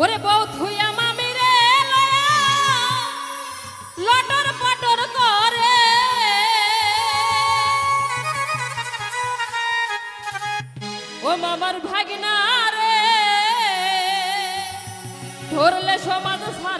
ওরে বউ থুইয়া মামি রে লটর পটর করে। ও মামার ভাগনা রে, ধরলে সমাজ সা